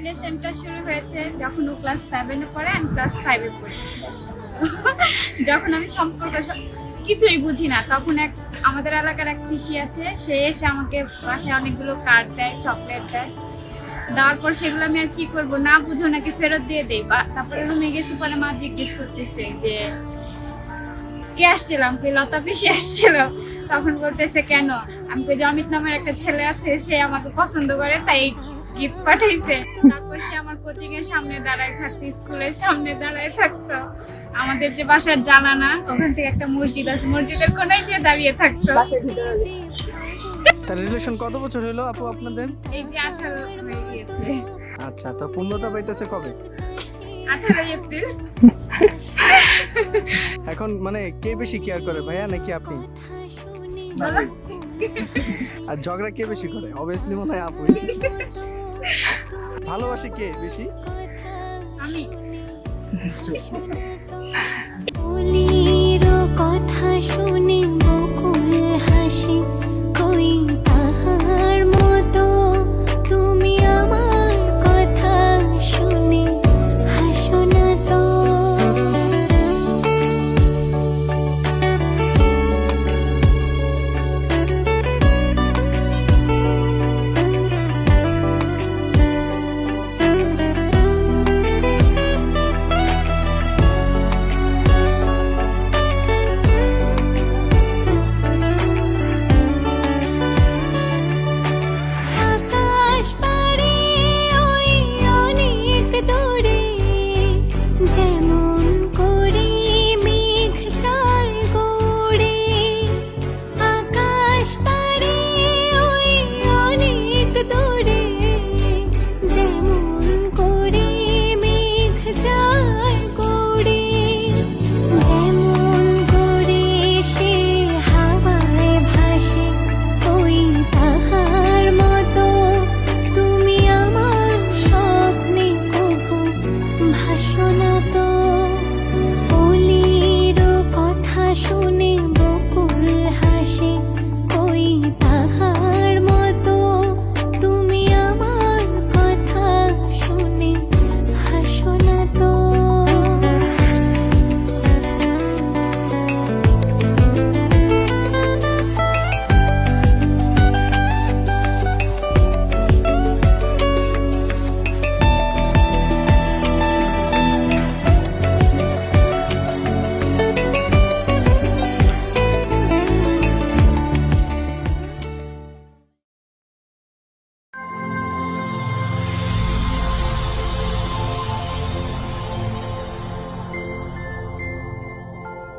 রিলেশনটা শুরু হয়েছে যখন ও ক্লাস সেভেনে পড়ে আমি ক্লাস ফাইভে পড়ি। যখন আমি সম্পর্ক কিছুই বুঝি না, তখন এক আমাদের এলাকার এক পিসি আছে, সে এসে আমাকে বাসায় অনেকগুলো কার্ড দেয় চকলেট দেয়। দেওয়ার পর সেগুলো আমি আর কি করব, না বুঝো নাকি ফেরত দিয়ে দেই। বা তারপরে রুমে গেছি পরে মা জিজ্ঞেস করতেছে যে, কে আসছিলাম? কে লতা পিসি আসছিল। তখন বলতেছে, কেন? আমি যে অমিত নামের একটা ছেলে আছে, সে আমাকে পছন্দ করে, তাই গিফট পাঠাইছে। তারপর সে আমার কোচিং এর সামনে দাঁড়ায় থাকতো স্কুলের সামনে দাঁড়ায় থাকতো। আমাদের যে বাসার জানানা ওখান থেকে একটা মসজিদ আছে মসজিদের কোনায় যে দাঁড়িয়ে থাকতো। বাসার ভিতরে তার রিলেশন কত বছর হলো আপু আপনাদের? এই যে আঠারো হয়ে গিয়েছে। আচ্ছা তো পূর্ণতা পাইতেছে কবে? আঠারোই এপ্রিল। এখন মানে কে বেশি কেয়ার করে ভাইয়া নাকি আপনি? আর ঝগড়া কে বেশি করে? অবভিয়াসলি মনে হয় আপুই ভালোবাসে কে বেশি? আমি।